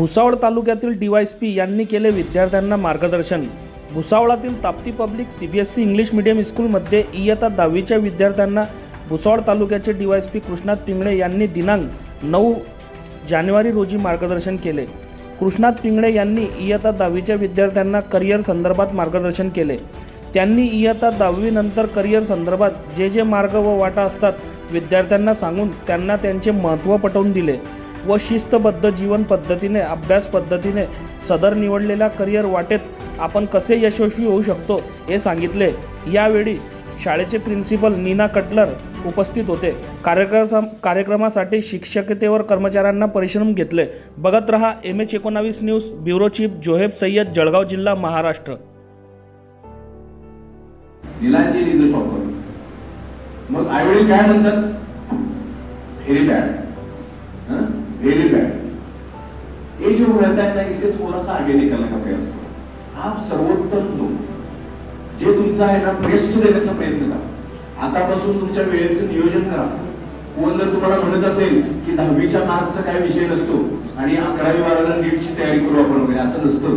भुसावळ तालुक्यातील डीवायसपी यांनी केले विद्यार्थ्यांना मार्गदर्शन. भुसावळातील Tapti public C B S E English medium स्कूलमध्ये इयत्ता दहावीच्या विद्यार्थ्यांना भुसावळ तालुक्याचे डीवायसपी कृष्णात पिंगळे यांनी दिनांक नऊ जानेवारी रोजी मार्गदर्शन केले. कृष्णात पिंगळे यांनी इयत्ता दहावीच्या विद्यार्थ्यांना करिअर संदर्भात मार्गदर्शन केले. त्यांनी इयत्ता दहावीनंतर करिअर संदर्भात जे जे मार्ग व वाटा असतात विद्यार्थ्यांना सांगून त्यांना त्यांचे महत्त्व पटवून दिले. व शिस्तबद्ध जीवन पद्धतीने अभ्यास पद्धतीने सदर निवडलेल्या करिअर वाटेत आपण कसे यशस्वी होऊ शकतो हे सांगितले. यावेळी शाळेचे प्रिन्सिपल नीना कटलर उपस्थित होते. कार्यक्रम कार्यक्रमासाठी शिक्षकतेवर कर्मचाऱ्यांना परिश्रम घेतले. बघत रहा एम एच एकोणावीस news bureau chief Zoheb Sayyed Jalgaon जिल्हा महाराष्ट्र. मग आईवडील काय म्हणतात? जो रहता है ना इसे थोड़ा सा आगे निकलने का प्रयास करो? आप सर्वोत्तम दो जे तुमचा आहे ना बेस्ट देण्याचा प्रयत्न करा. आतापासून तुमच्या वेळेचं नियोजन करा. कोण जर तुम्हाला म्हणत असेल की दहावीच्या मार्क्सचा काय विषय नसतो आणि अकरावी बाराला नीटची तयारी करू आपण वगैरे असं नसतं.